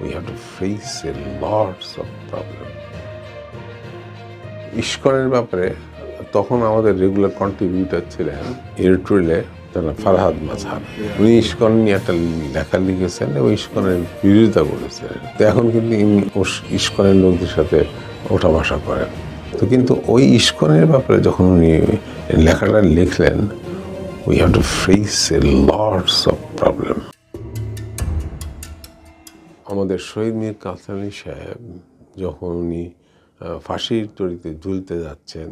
we have to face a lots of problem. ইস্কনের ব্যাপারে তখন আমাদের রেগুলার কন্ট্রিবিউটার ছিলেন এরিট্রিলে তারা ফারহাদ মাঝহার উনি ইস্কন নিয়ে একটা লেখা লিখেছেন এবং ইস্কনের বিরোধিতা করেছেন। তো এখন কিন্তু ইস্কনের লোকদের সাথে ওঠা বসা করেন। তো কিন্তু ওই ইস্কনের ব্যাপারে যখন উনি লেখাটা লিখলেন we have to face a lots of problem আমাদের শহীদ মীর কাসেম সাহেব যখন উনি ফাঁসির তরিতে ঝুলতে যাচ্ছেন,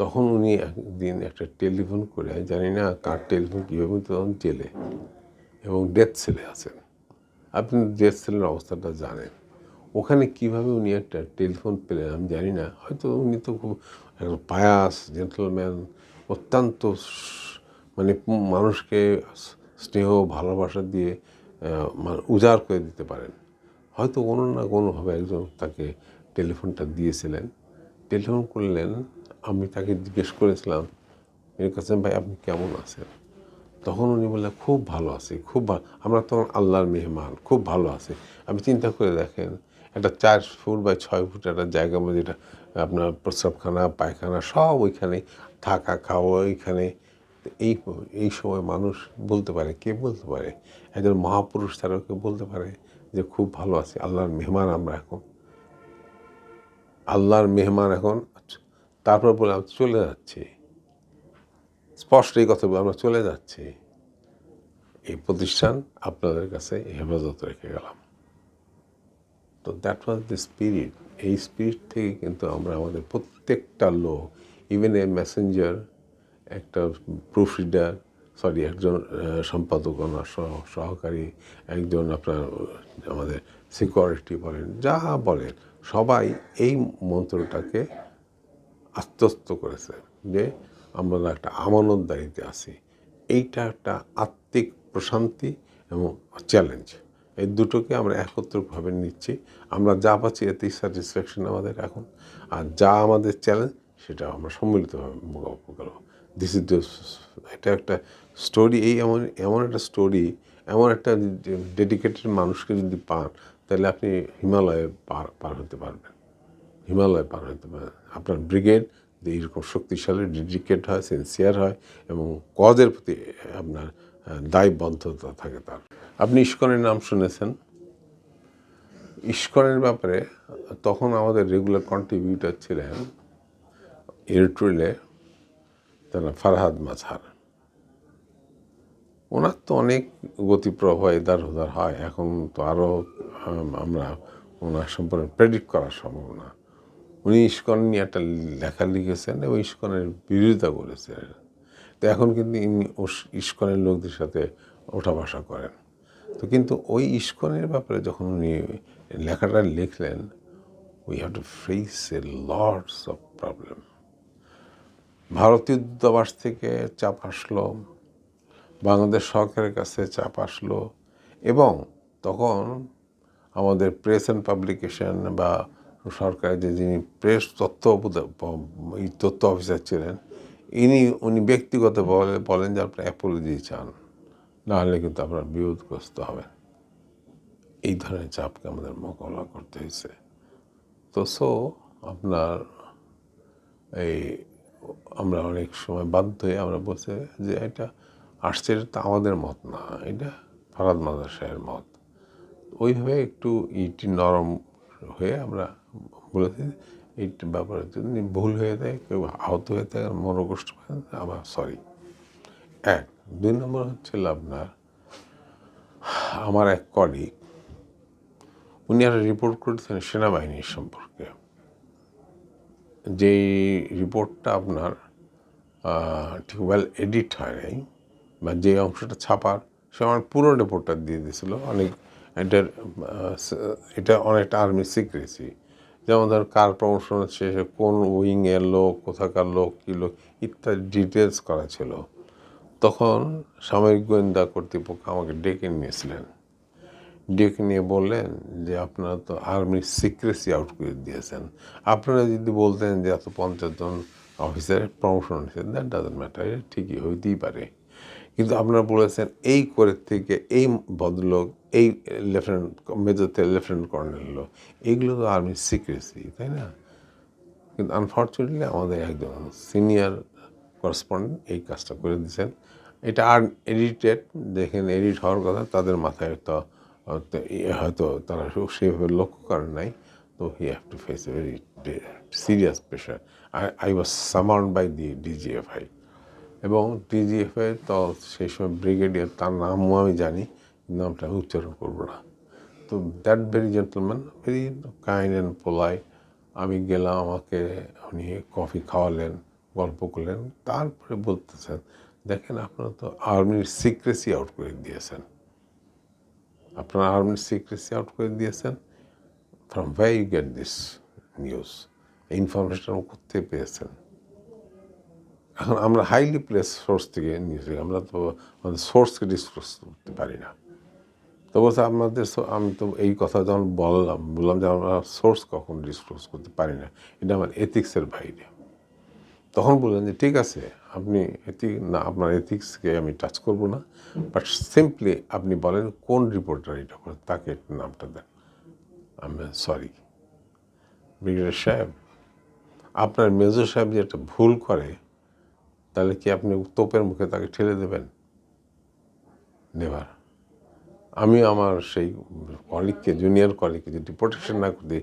তখন উনি একদিন একটা টেলিফোন করে, জানি না কার টেলিফোন, কীভাবে তখন জেলে এবং ডেথ সেলে আছেন। আপনি ডেথ সেলের অবস্থাটা জানেন। ওখানে কীভাবে উনি একটা টেলিফোন পেলেন আমি জানি না, হয়তো উনি তো খুব একটা পায়াস, জেন্টলম্যান, অত্যন্ত মানে মানুষকে স্নেহ, ভালোবাসা দিয়ে মানে উজাড় করে দিতে পারেন। হয়তো কোনো না কোনোভাবে একজন তাকে টেলিফোনটা দিয়েছিলেন। টেলিফোন করলেন, আমি তাকে জিজ্ঞেস করেছিলাম, এর কাছে ভাই আপনি কেমন আছেন? তখন উনি বললেন, খুব ভালো আছি, খুব ভালো আমরা তখন আল্লাহর মেহমান, খুব ভালো আছি। আপনি চিন্তা করে দেখেন, একটা চার ফুট বা ছয় ফুট একটা জায়গার মধ্যে যেটা আপনার প্রস্রাবখানা, পায়খানা, সব ওইখানে থাকা, খাওয়া, ওইখানে। এই এই সময় মানুষ বলতে পারে, কে বলতে পারে? একজন মহাপুরুষ তারাও কেউ বলতে পারে? যে খুব ভালো আছি, আল্লাহর মেহমান আমরা এখন। আল্লাহর মেহমান এখন তারপর বলে আমি চলে যাচ্ছি। স্পষ্ট এই কথা বলে আমরা চলে যাচ্ছি। এই প্রতিষ্ঠান আপনাদের কাছে হেফাজত রেখে গেলাম। তো দ্যাট ওয়াজ দ্য স্পিরিট এই স্পিরিট থেকে কিন্তু আমরা আমাদের প্রত্যেকটা লোক ইভেন এ মেসেঞ্জার একটা প্রুফ রিডার সরি একজন আহ, সম্পাদক ওনার সহ- সহকারী একজন আপনার আমাদের সিকিউরিটি বলেন যা বলেন সবাই এই মন্ত্রটাকে আত্মস্থ করেছে যে আমরা একটা আমানতদারিতে আছি। এইটা একটা আত্মিক প্রশান্তি এবং চ্যালেঞ্জ এই দুটোকে আমরা একত্রভাবে নিচ্ছি। আমরা যা পাচ্ছি এতেই স্যাটিসফ্যাকশন আমাদের এখন। আর যা আমাদের চ্যালেঞ্জ সেটা আমরা সম্মিলিতভাবে মোকাবিলা করব। দিস ইজ এটা একটা স্টোরি এই এমন এমন একটা স্টোরি এমন একটা ডেডিকেটেড মানুষকে যদি পান, তাহলে আপনি হিমালয়ে পার পার হতে পারবেন। হিমালয় পার হতে পারে আপনার ব্রিগেড এইরকম শক্তিশালী ডেডিকেট হয় সিনসিয়ার হয় এবং কজের প্রতি আপনার দায়বদ্ধতা থাকে তার। আপনি ইস্কনের নাম শুনেছেন? ইস্কনের ব্যাপারে তখন আমাদের রেগুলার কন্ট্রিবিউটার ছিলেন, এরিট্রিলে, তারা ফারহাদ মাঝহার ওনার তো অনেক গতিপ্রবাহ এদার ওদার হয়। এখন তো আরও আমরা ওনার সম্পর্কে প্রেডিক্ট করা সম্ভব না। উনি ইস্কন নিয়ে একটা লেখা লিখেছেন এবং ইস্কনের বিরোধিতা করেছেন তো এখন কিন্তু ইনি ইস্কনের লোকদের সাথে ওঠা বসা করেন। তো কিন্তু ওই ইস্কনের ব্যাপারে যখন উনি লেখাটা লিখলেন we have to face a lots of problem ভারতীয় দূতাবাস থেকে চাপ আসলো বাংলাদেশ সরকারের কাছে চাপ আসলো এবং তখন আমাদের প্রেস অ্যান্ড পাবলিকেশন বা সরকারের যে যিনি প্রেস তথ্য এই তথ্য অফিসার ছিলেন, ইনি, উনি ব্যক্তিগত বলে বলেন যে আপনার অ্যাপোলজি চান নাহলে কিন্তু আপনার বিরোধগ্রস্ত হবেন। এই ধরনের চাপকে আমাদের মোকাবিলা করতে হয়েছে। তো সো আপনার এই আমরা অনেক সময় বাধ্য হয়ে আমরা বলছে যে এটা আসছে এটা তো আমাদের মত না, এটা ফারাদ মাদ্রাসাহের মত। ওইভাবে একটু ইটি নরম হয়ে আমরা বলেছি এই ব্যাপারে যদি ভুল হয়ে যায়, কেউ আহত হয়ে থাকে মনোকষ্ট পায় আবার সরি এক, দুই নম্বর হচ্ছে আপনার আমার এক কলিগ উনি একটা রিপোর্ট করেছেন সেনাবাহিনীর সম্পর্কে। যেই রিপোর্টটা আপনার ঠিক ওয়েল এডিট হয় নাই বা যে অংশটা ছাপার, সে আমার পুরো রিপোর্টটা দিয়ে দিয়েছিল। অনেক এটার এটা অনেকটা আর্মি সিক্রেসি যেমন ধর কার প্রমোশন শেষে কোন উইংয়ের লোক, কোথাকার লোক, কী লোক, ইত্যাদি ডিটেলস করা ছিল। তখন সামরিক গোয়েন্দা কর্তৃপক্ষ আমাকে ডেকে নিয়েছিলেন। ডেকে নিয়ে বললেন যে, আপনারা তো আর্মির সিক্রেসি আউট করে দিয়েছেন। আপনারা যদি বলতেন যে, এত পঞ্চাশ জন অফিসারের প্রমোশন হয়েছে দ্যাট ডাজেন্ট ম্যাটার ঠিকই হইতেই পারে। কিন্তু আপনারা বলেছেন এই করে থেকে এই ভদ্রলোক, এই লেফটেন্যান্ট মেজরতে লেফটেন্যান্ট কর্নেল হলো এইগুলো তো আর্মির সিক্রেসি, তাই না? কিন্তু আনফর্চুনেটলি আমাদের একজন সিনিয়র করেসপন্ডেন্ট এই কাজটা করে দিয়েছেন। এটা আর এডিটেড দেখেন এডিট হওয়ার কথা, তাদের মাথায় তো হয়তো তারা সেভাবে লক্ষ্য করেন নাই। তো he have to face a very serious pressure I I was summoned by the DGFI এবং ডিজিএফআই তো সেই সময় ব্রিগেডিয়ার তার নামও আমি জানি নামটা উচ্চারণ করব না। তো that very gentleman very kind and polite আমি গেলাম, আমাকে উনি কফি খাওয়ালেন, গল্প করলেন। তারপরে বলতেছেন, দেখেন, আপনারা তো আর্মির সিক্রেসি আউট করে দিয়েছেন। আপনারা আর্মির সিক্রেসি আউট করে দিয়েছেন from where you get this news information করতে পেয়েছেন। এখন আমরা হাইলি প্লেস সোর্স থেকে নিউজ আমরা তো আমাদের সোর্সকে ডিসক্লোজ করতে পারি না। তো বলছে so- আমি তো এই কথা যখন বললাম বললাম যে আমরা সোর্স কখন ডিসক্লোজ করতে পারি না। এটা আমার এথিক্সের বাইরে। তখন বললেন যে, ঠিক আছে, আপনি এথিক না, আপনার এথিক্সকে আমি টাচ করব না বাট সিম্পলি আপনি বলেন কোন রিপোর্টার এটা করে তাকে নামটা দেন। আমি সরি ব্রিগেডিয়ার সাহেব, আপনার মেজর সাহেব যে একটা ভুল করে তাহলে কি আপনি তোপের মুখে তাকে ঠেলে দেবেন? নেভার আমি আমার সেই কলিগকে জুনিয়র কলিগকে যদি প্রোটেকশন না করতে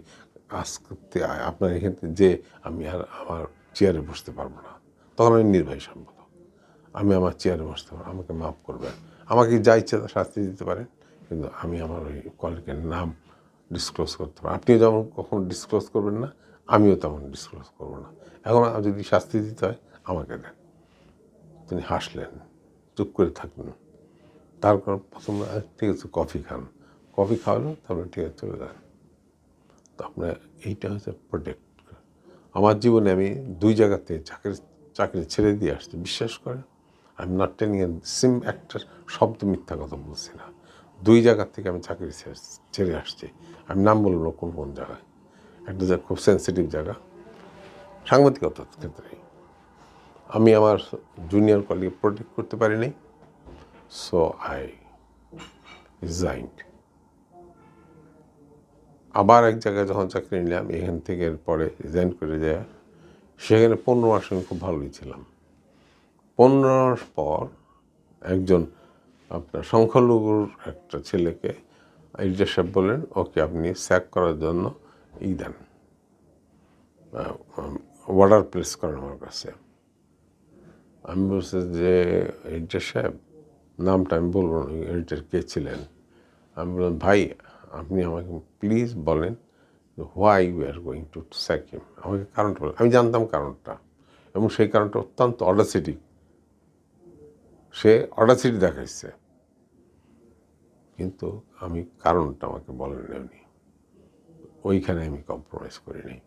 আজ করতে আপনার এখান থেকে যে আমি আর আমার চেয়ারে বসতে পারব না, তখন আমি নির্বাহী সম্পাদক। আমি আমার চেয়ারে বসতে পারব আমাকে মাফ করবেন। আমাকে যা ইচ্ছে তা শাস্তি দিতে পারেন, কিন্তু আমি আমার ওই কলিগের নাম ডিসক্লোজ করতে পারব আপনিও যেমন কখনো ডিসক্লোজ করবেন না, আমিও তেমন ডিসক্লোজ করব না। এখন যদি শাস্তি দিতে হয়, আমাকে দেন। তিনি হাসলেন, চুপ করে থাকলেন। তারপর প্রথম ঠিক আছে, কফি খান। কফি খাওয়ালো তারপরে ঠিক আছে, চলে যান। তো আপনার এইটা হচ্ছে প্রোটেক্ট আমার জীবনে আমি দুই জায়গাতে চাকরি চাকরি ছেড়ে দিয়ে আসছি বিশ্বাস করে আমি নট টেনিং সিম একটা শব্দ মিথ্যা কথা বলছি না। দুই জায়গা থেকে আমি চাকরি ছেড়ে- আসছি। আমি নাম বলব কোন কোন জায়গায়। একটা খুব সেন্সিটিভ জায়গা। সাংবাদিকতার ক্ষেত্রে। আমি আমার জুনিয়র কলিগ প্রোটেক্ট করতে পারিনি সো আই রিজাইন্ড আবার এক জায়গায় যখন চাকরি নিলাম, এখান থেকে পরে রিজাইন করে যায় সেখানে পনেরো মাস আমি খুব ভালোই ছিলাম। পনেরো মাস পর একজন আপনার সংখ্যালঘুর একটা ছেলেকে এডিটার সাহেব বললেন, ওকে আপনি স্যাক করার জন্য ই দেন অর্ডার প্লেস করেন আমার কাছে। আমি বলছি যে, এডিটার সাহেব, নামটা আমি বলব না, এডিটার কে ছিলেন? আমি বললাম, ভাই, আপনি আমাকে প্লিজ বলেন why we are going to sack him আমাকে কারণটা বলেন আমি জানতাম কারণটা এবং সেই কারণটা অত্যন্ত অডাসিটি সে অডাসিটি দেখাইছে। কিন্তু আমি কারণটা আমাকে বলেন উনি। ওইখানে আমি কম্প্রোমাইজ করিনি।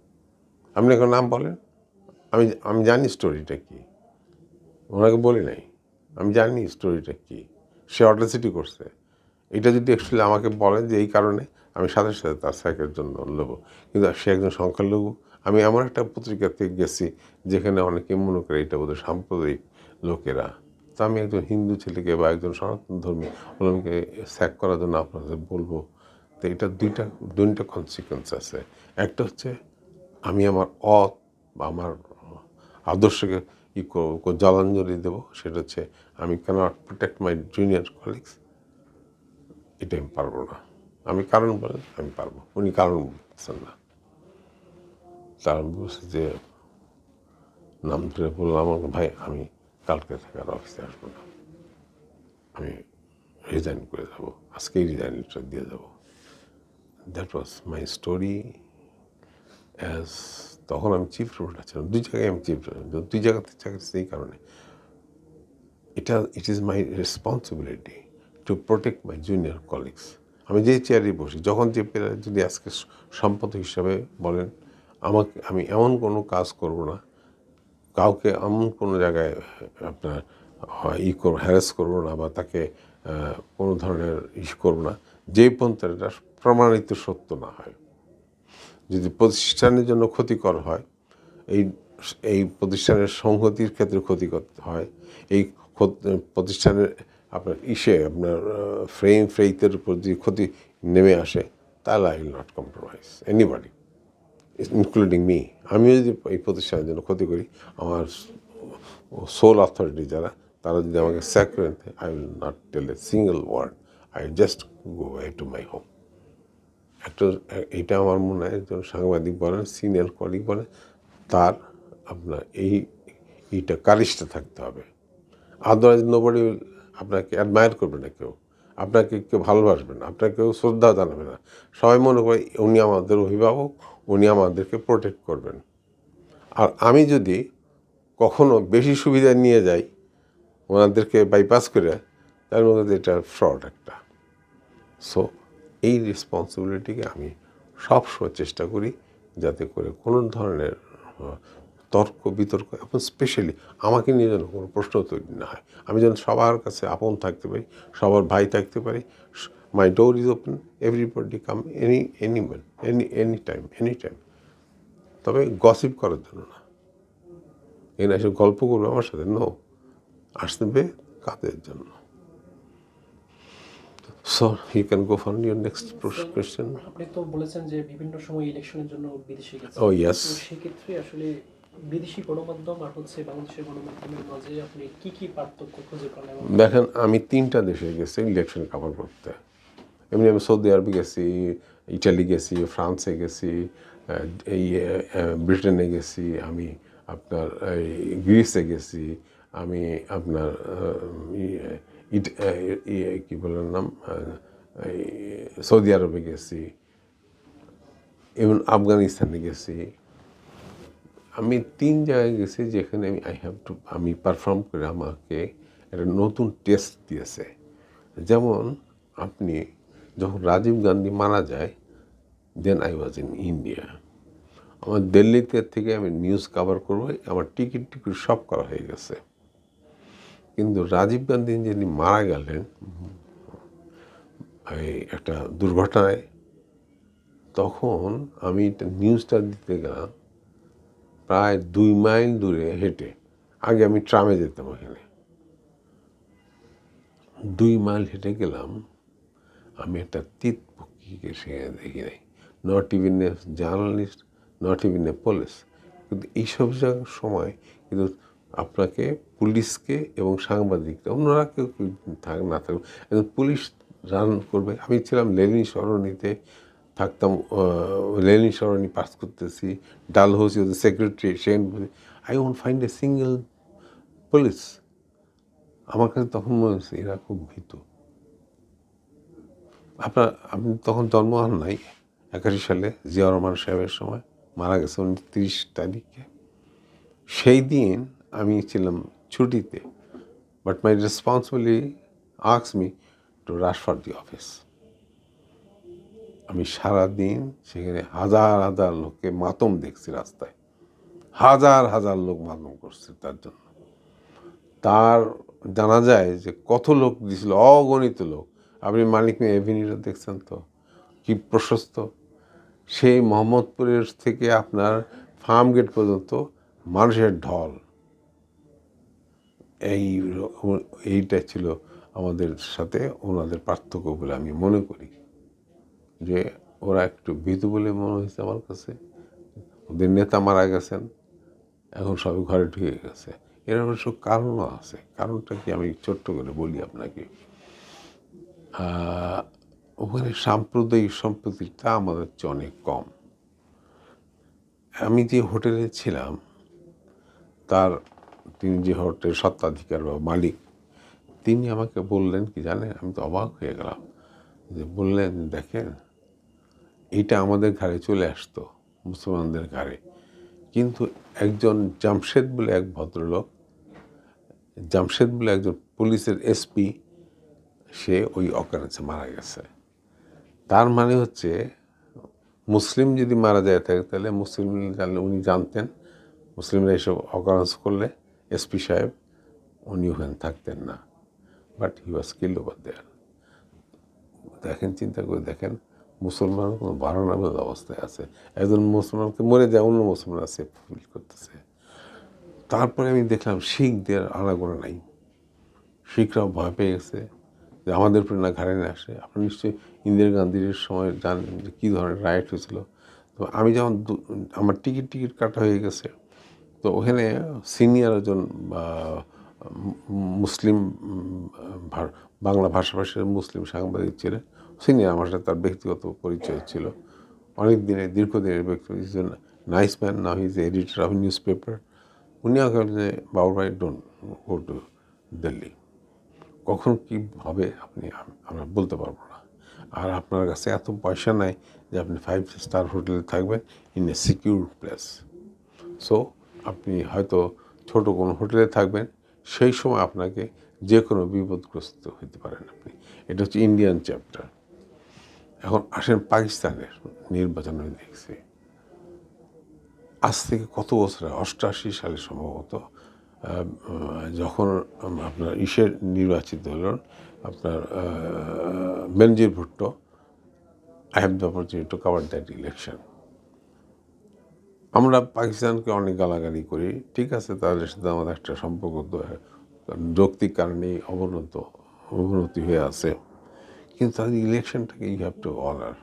আপনি এখন নাম বলেন। আমি আমি জানি স্টোরিটা কী। ওনাকে বলি নাই। আমি জানি স্টোরিটা কী। সে অডাসিটি করছে। এটা যদি অ্যাকচুয়ালি আমাকে বলেন যে এই কারণে আমি সাথে সাথে তার সাইকের জন্য নেব। কিন্তু সে একজন সংখ্যালঘু। আমি এমন একটা পত্রিকা থেকে গেছি যেখানে অনেকে মনে করে এটা বোধহয় সাম্প্রদায়িক লোকেরা। তো আমি একজন হিন্দু ছেলেকে বা একজন সনাতন ধর্মী ওনাকে স্যাক করার জন্য আপনাদের বলব। তো এটা দুইটা দুইটা কনসিকুয়েন্স আছে। একটা হচ্ছে আমি আমার অত বা আমার আদর্শকে ই করব জলাঞ্জলি দেবো, সেটা হচ্ছে আমি cannot protect my junior colleagues এটা আমি পারব না। আমি কারণ বলেন আমি পারব, উনি কারণ বলতেছেন না। তার আমি বলছি যে, নাম ধরে বললাম আমাকে ভাই, আমি কালকে থাকার অফিসে আসব না। আমি রিজাইন করে যাব আজকেই রিজাইন দিয়ে যাব that was my story as তখন আমি চিফ রিপোর্টার ছিলাম। দুই জায়গায় আমি চিফ দুই জায়গাতে চাকরি সেই কারণে। এটা it is my responsibility to protect my junior colleagues আমি যে চেয়ারে বসি, যখন যে পেয়ারে যদি আজকে সম্পদ হিসাবে বলেন, আমাকে, আমি এমন কোনো কাজ করব না। কাউকে এমন কোনো জায়গায়, আপনার ই করব হ্যারাস করব না বা তাকে কোনো ধরনের ই করব না। যে পর্যন্ত এটা প্রমাণিত সত্য না হয়। যদি প্রতিষ্ঠানের জন্য ক্ষতিকর হয়, এই এই প্রতিষ্ঠানের সংহতির ক্ষেত্রে ক্ষতিকর হয়, এই প্রতিষ্ঠানের আপনার ইসে, আপনার ফ্রেম ফ্রেইতের উপর যদি ক্ষতি নেমে আসে, তাহলে I will not compromise anybody including me আমিও যদি এই প্রতিষ্ঠানের জন্য ক্ষতি করি, আমার সোল অথরিটি যারা, তারা যদি আমাকে স্যাক করে I will not tell a single word I just go to my home একটা এটা আমার মনে হয় একজন সাংবাদিক বলেন সিনিয়র কলিগ বলেন, তার আপনার এই, এইটা কারিশটা থাকতে হবে। আদারওয়াইজ নোবডি আপনাকে অ্যাডমায়ার করবে না কেউ। আপনাকে কেউ ভালোবাসবে না, আপনাকে কেউ শ্রদ্ধা জানাবে না। সবাই মনে করে উনি আমাদের অভিভাবক, উনি আমাদেরকে প্রোটেক্ট করবেন। আর আমি যদি কখনো বেশি সুবিধা নিয়ে যাই, ওনাদেরকে বাইপাস করে, তার মধ্যে এটা ফ্রড একটা। সো এই রেসপন্সিবিলিটিকে আমি সবসময় চেষ্টা করি যাতে করে কোনো ধরনের তর্ক বিতর্ক এবং স্পেশালি আমাকে নিয়ে যেন কোনো প্রশ্ন তৈরি না হয়। আমি যেন সবার কাছে আপন থাকতে পারি, সবার ভাই থাকতে পারি my door is open everybody come any any any any time any time তবে গসিপ করার জন্য না। এখানে এসে গল্প করবে আমার সাথে নো আসবে কাদের জন্য? So you can go for your next question আপনি তো বলেছেন যে বিভিন্ন সময় ইলেকশনের জন্য বিদেশে গেছেন। Oh, yes. তো সেক্ষেত্রে আসলে বিদেশি গণমাধ্যম আর হচ্ছে বাংলাদেশের গণমাধ্যমের মাঝে আপনি কি কি পার্থক্য খুঁজে পান দেখেন আমি তিনটা দেশে গেছি ইলেকশন কভার করতে। এমনি আমি সৌদি আরবে গেছি ইটালি গেছি ফ্রান্সে গেছি এই ব্রিটেনে গেছি আমি আপনার এই গ্রিসে গেছি আমি আপনার ইয়ে- ইট- কী বলার নাম? সৌদি আরবে গেছি, এবং আফগানিস্তানে গেছি। আমি তিন জায়গায় গেছি যেখানে আমি আই হ্যাভ টু আমি পারফর্ম করে আমাকে একটা নতুন টেস্ট দিয়েছে। যেমন আপনি যখন রাজীব গান্ধী মারা যায় then I was in India আমার দিল্লিতে থেকে আমি নিউজ কভার করব, আমার টিকিট টিকিট সব করা হয়ে গেছে। কিন্তু রাজীব গান্ধী যিনি মারা গেলেন, এই একটা দুর্ঘটনায়, তখন আমি নিউজটা দিতে গেলাম, প্রায় দুই মাইল দূরে হেঁটে, আগে আমি ট্রামে যেতাম ওখানে। দুই মাইল হেঁটে গেলাম, আমি একটা তিত পক্ষীকে সেখানে দেখি নাই। Not even a journalist not even a police কিন্তু এইসব সময়, কিন্তু আপনাকে পুলিশকে এবং সাংবাদিককে অন্যরা কেউ থাক, না থাকুক একজন পুলিশ রান করবে। আমি ছিলাম লেনিন সরণিতে থাকতাম লেনিন সরণি পাস করতেছি, ডালহৌসি ওদের secretary Sen I won't find a single police আমার কাছে তখন মনে হচ্ছে এরা খুব ভীত। আপনার, আপনি তখন জন্ম হন নাই, একাশি সালে, জিয়া রহমান সাহেবের সময়, মারা গেছে উনি তিরিশ তারিখে। সেই দিন আমি ছিলাম ছুটিতে but my responsibility asks me to rush for the office আমি সারাদিন সেখানে হাজার হাজার লোককে মাতম দেখছি রাস্তায়। হাজার হাজার লোক মাতম করছে তার জন্য। তার জানা যায় যে কত লোক দিছিল অগণিত লোক। আপনি মালিক মিয়া এভিনিউটা দেখছেন তো? কি প্রশস্ত? সেই মোহাম্মদপুরের থেকে আপনার ফার্ম গেট পর্যন্ত মানুষের ঢল। এই এইটা ছিল আমাদের সাথে ওনাদের পার্থক্য বলে আমি মনে করি। যে ওরা একটু ভীতু বলে মনে হয়েছে আমার কাছে। ওদের নেতা মারা গেছেন, এখন সবাই ঘরে ঢুকে গেছে। এর অবশ্য কারণও আছে। কারণটা কি আমি ছোট্ট করে বলি আপনাকে। ওখানে সাম্প্রদায়িক সম্প্রতিটা আমাদের চেয়ে অনেক কম। আমি যে হোটেলে ছিলাম, তার তিনি যে হোটেল সত্ত্বাধিকার বা মালিক, তিনি আমাকে বললেন কি জানেন, আমি তো অবাক হয়ে গেলাম যে বললেন, দেখেন, এটা আমাদের ঘাড়ে চলে আসতো, মুসলমানদের ঘাড়ে। কিন্তু একজন জামশেদ বলে এক ভদ্রলোক, জামশেদ বলে একজন পুলিশের এসপি, সে ওই অকারেন্সে মারা গেছে। তার মানে হচ্ছে, মুসলিম যদি মারা যায় থাকে তাহলে মুসলিম জানলে উনি জানতেন, মুসলিমরা এসব অকারেন্স করলে এসপি সাহেব, উনি ওখানে থাকতেন না but he was kill over there দেখেন, চিন্তা করে দেখেন মুসলমান কোনো বারোনা অবস্থায় আছে। একজন মুসলমানকে মরে যায়, অন্য মুসলমান আছে ফিল করতেছে। তারপরে আমি দেখলাম, শিখদের আনাগোনা নাই। শিখরাও ভয় পেয়ে গেছে যে আমাদের উপরে না ঘাড়ে না আসে। আপনি নিশ্চয়ই ইন্দিরা গান্ধীর সময় জানেন যে কী ধরনের রাইট হয়েছিল। তো আমি যখন দু- আমার টিকিট টিকিট কাটা হয়ে গেছে তো ওখানে সিনিয়র একজন মুসলিম বাংলা ভাষাভাষীর মুসলিম সাংবাদিক ছিলেন। সিনিয়র আমার সাথে তার ব্যক্তিগত পরিচয় ছিল। অনেক দিনের, দীর্ঘদিনের ব্যক্তি nice man now his editor of newspaper উনি বললেন যে বাবুর ভাই ডোন্ট গো টু দিল্লি কখন কী হবে আপনি, আমরা বলতে পারব না। আর আপনার কাছে এত পয়সা নাই যে আপনি ফাইভ স্টার হোটেলে থাকবেন in a secure place so আপনি হয়তো ছোট কোনো হোটেলে থাকবেন, সেই সময় আপনাকে যে কোনো বিপদগ্রস্ত হতে পারেন আপনি। এটা হচ্ছে ইন্ডিয়ান চ্যাপ্টার এখন আসেন পাকিস্তানের নির্বাচন আমি দেখছি। আজ থেকে কত বছর? অষ্টআশি সালে সম্ভবত যখন আপনার ইসের নির্বাচিত হলেন, আপনার Benazir Bhutto I have the opportunity to cover that election আমরা পাকিস্তানকে অনেক গালাগালি করি, ঠিক আছে? তাদের সাথে আমাদের একটা সম্পর্ক তো, যৌক্তিক কারণেই অবনত, অবনতি হয়ে আছে। কিন্তু তাদের ইলেকশনটাকে you have to honour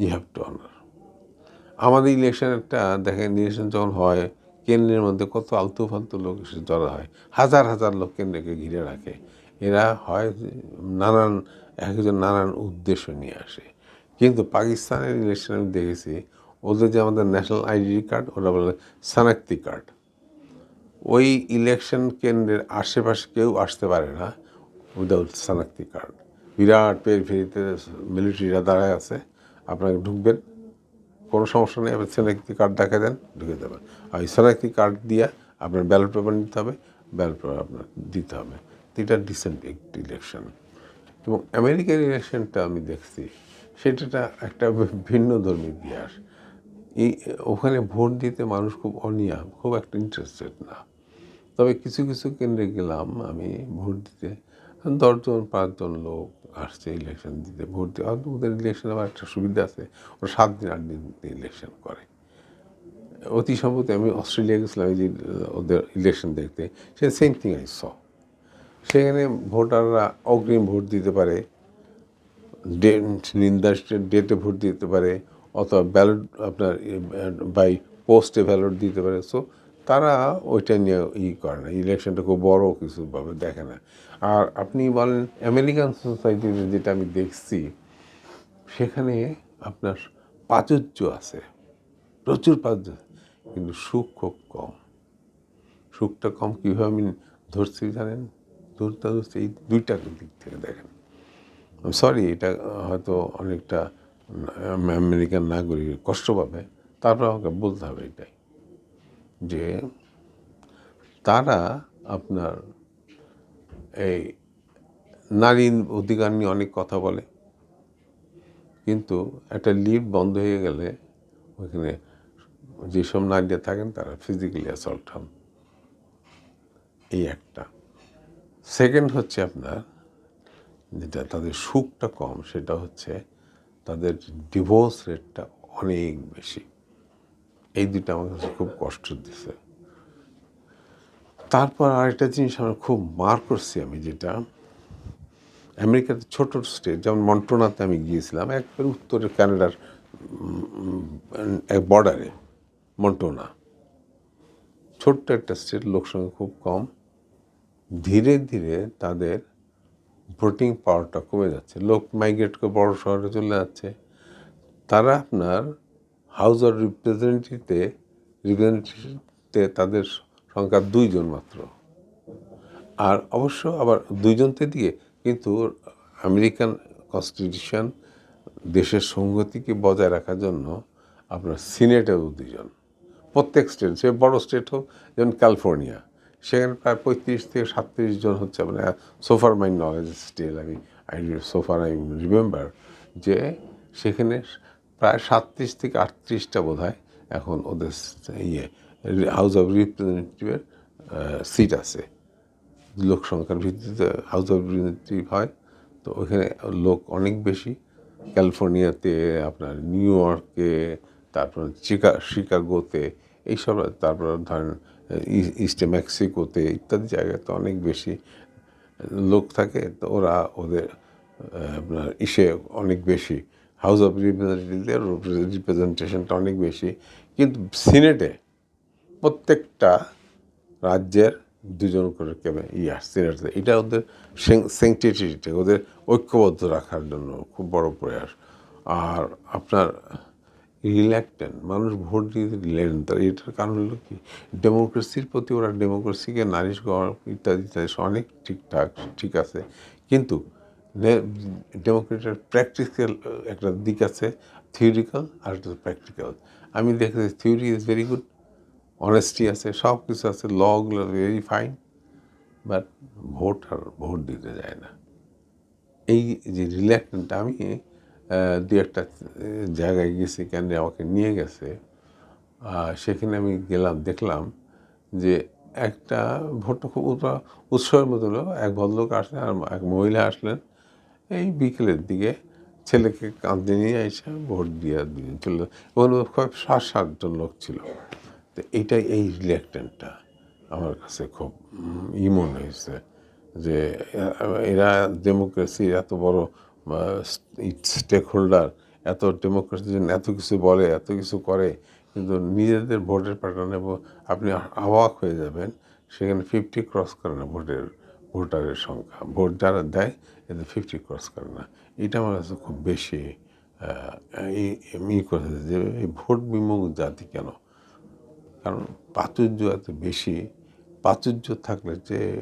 you have to honour আমাদের ইলেকশন একটা, দেখেন ইলেকশন যখন হয়, কেন্দ্রের মধ্যে কত আলতু ফালতু লোক এসে জড়া হয়। হাজার হাজার লোক কেন্দ্রকে ঘিরে রাখে। এরা হয় নানান একজন নানান উদ্দেশ্য নিয়ে আসে। কিন্তু পাকিস্তানের ইলেকশন আমি দেখেছি ওদের যে আমাদের ন্যাশনাল আইডি কার্ড ওরা বলে সানাক্তি কার্ড ওই ইলেকশন কেন্দ্রের আশেপাশে কেউ আসতে পারে না উইদাউট সানাক্তি কার্ড বিরাট পের ফেরিতে মিলিটারিরা দাঁড়ায় আছে আপনাকে ঢুকবেন, কোনো সমস্যা নেই, আপনি শনাক্তি কার্ড দেখা দেন, ঢুকে দেবেন আর ওই শনাক্তি কার্ড দিয়ে আপনার ব্যালট পেপার নিতে হবে ব্যালট পেপার আপনার দিতে হবে। এটা ডিসেন্ট একটি ইলেকশন এবং আমেরিকার ইলেকশনটা আমি দেখছি সেটা একটা ভিন্ন ধর্মী ইতিহাস। এই ওখানে ভোট দিতে মানুষ খুব অনিয়া খুব একটা ইন্টারেস্টেড না। তবে কিছু কিছু কেন্দ্রে গেলাম আমি ভোট দিতে। দশজন, পাঁচজন লোক আসছে ইলেকশন দিতে, ভোট দিতে হয়তো ওদের ইলেকশন আবার একটা সুবিধা আছে, ওরা সাত দিন, আট দিন ইলেকশন করে। অতি সম্প্রতি আমি অস্ট্রেলিয়া গেছিলাম যে, ওদের ইলেকশন দেখতে, সে সেম থিং আই স সেখানে ভোটাররা অগ্রিম ভোট দিতে পারে ডেট নির্দিষ্ট ডেটে ভোট দিতে পারে। অথবা ব্যালট আপনার বাই পোস্টে ব্যালট দিতে পারে। সো তারা ওইটা নিয়ে ই করে না। ইলেকশনটা খুব বড় কিছুভাবে দেখে না। আর আপনি বলেন আমেরিকান সোসাইটিতে যেটা আমি দেখছি, সেখানে আপনার প্রাচুর্য আছে। প্রচুর প্রাচুর্য। কিন্তু সুখ খুব কম। সুখটা কম কীভাবে আমি ধরছি জানেন? ধরতে ধরতে এই দুইটা দিক থেকে দেখেন। সরি এটা হয়তো অনেকটা আমেরিকান নাগরিক কষ্ট পাবে, তারপর আমাকে বলতে হবে এটাই, যে তারা আপনার এই নারী অধিকার নিয়ে অনেক কথা বলে, কিন্তু একটা লিফট বন্ধ হয়ে গেলে ওইখানে যেসব নারীরা থাকেন তারা ফিজিক্যালি অ্যাসল্ট হন। এই একটা। সেকেন্ড হচ্ছে আপনার, যেটা তাদের সুখটা কম, সেটা হচ্ছে তাদের ডিভোর্স রেটটা অনেক বেশি। এই দুটো আমার কাছে খুব কষ্ট দিছে। তারপর আরেকটা জিনিস আমার খুব মার করছি আমি যেটা, আমেরিকাতে ছোট স্টেট যেমন মন্টোনাতে আমি গিয়েছিলাম, একবার উত্তরে কানাডার এক বর্ডারে মন্টোনা ছোট্ট একটা স্টেট লোকসংখ্যা খুব কম। ধীরে ধীরে তাদের ভোটিং পাওয়ারটা কমে যাচ্ছে। লোক মাইগ্রেট করে বড় শহরে চলে যাচ্ছে। তারা আপনার হাউস অফ রিপ্রেজেন্টেটিভতে রিপ্রেজেন্টেটিভতে তাদের সংখ্যা দুইজন মাত্র। আর অবশ্য আবার দুইজনতে দিয়ে কিন্তু আমেরিকান কনস্টিটিউশন দেশের সংহতিকে বজায় রাখার জন্য আপনার সিনেটেও দুজন প্রত্যেক স্টেট সে বড় স্টেট হোক, যেমন ক্যালিফোর্নিয়া সেখানে প্রায় পঁয়ত্রিশ থেকে সাতত্রিশ জন হচ্ছে মানে so far my knowledge still আমি I so far I remember যে সেখানে প্রায় সাতত্রিশ থেকে আটত্রিশটা বোধ হয় এখন ওদের ইয়ে হাউস অফ রিপ্রেজেন্টেটিভের সিট আছে। লোক সংখ্যার ভিত্তিতে হাউস অফ রিপ্রেজেন্টেটিভ হয়, তো ওইখানে লোক অনেক বেশি। ক্যালিফোর্নিয়াতে আপনার নিউ ইয়র্কে তারপর চিকা শিকাগোতে এইসব, তারপর ধরেন ইস্টে মেক্সিকোতে ইত্যাদি জায়গাতে অনেক বেশি লোক থাকে। তো ওরা ওদের আপনার ইসে অনেক বেশি। হাউস অফ রিপ্রেজেন্টেটিভদের রিপ্রেজেন্টেশনটা অনেক বেশি। কিন্তু সিনেটে প্রত্যেকটা রাজ্যের দুজন করে কেবে ইয়া সিনেটে এটা ওদের সেংটিটিটা ওদের ঐক্যবদ্ধ রাখার জন্য খুব বড় প্রয়াস। আর আপনার রিল্যাক্টেন্ট মানুষ ভোট দিতে রিল্যাক্টেন্ট তার এটার কারণ হলো কি? ডেমোক্রেসির প্রতি ওরা ডেমোক্রেসিকে নারিশ ইত্যাদি ইত্যাদি অনেক ঠিকঠাক, ঠিক আছে। কিন্তু ডেমোক্রেটের প্র্যাকটিক্যাল একটা দিক আছে থিওরিক্যাল আর একটা প্র্যাকটিক্যাল আমি দেখেছি theory is very good honesty আছে সব কিছু আছে লগুলো ভেরি ফাইন বাট ভোট আর ভোট দিতে যায় না। এই যে রিল্যাক্টেন্ট আমি দু একটা জায়গায় গেছি কেন আমাকে নিয়ে গেছে। সেখানে আমি গেলাম, দেখলাম যে একটা ভোটটা খুব উৎসা- উৎসবের মতো হলো। এক ভদ্রলোক আসলেন আর এক মহিলা আসলেন। এই বিকেলের দিকে ছেলেকে কাঁদতে নিয়ে এসে ভোট দিয়ে দিয়ে চলে ওখানে খুব সাত, সাতজন লোক ছিল। তো এইটাই এই রিল্যাক্টেন্টটা আমার কাছে খুব ই মনে হয়েছে যে এরা ডেমোক্রেসি এত বড় স্টেক হোল্ডার এত ডেমোক্রেসির জন্য এত কিছু বলে, এত কিছু করে, কিন্তু নিজেদের ভোটের প্যাটার্নে আপনি অবাক হয়ে যাবেন, সেখানে ফিফটি ক্রস করে না ভোটের, ভোটারের সংখ্যা। ভোট যারা দেয়, এদের ফিফটি ক্রস করে না। এটা আমার কাছে খুব বেশি ই- করেছে যে এই ভোট বিমুখ জাতি কেন? কারণ প্রাচুর্য এত বেশি, প্রাচুর্য থাকলে যে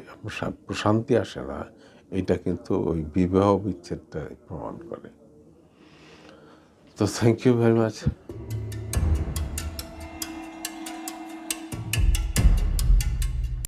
প্রশান্তি আসে না। এটা কিন্তু ওই বিবাহ বিচ্ছেদটা প্রমাণ করে। তো থ্যাংক ইউ ভেরি মাচ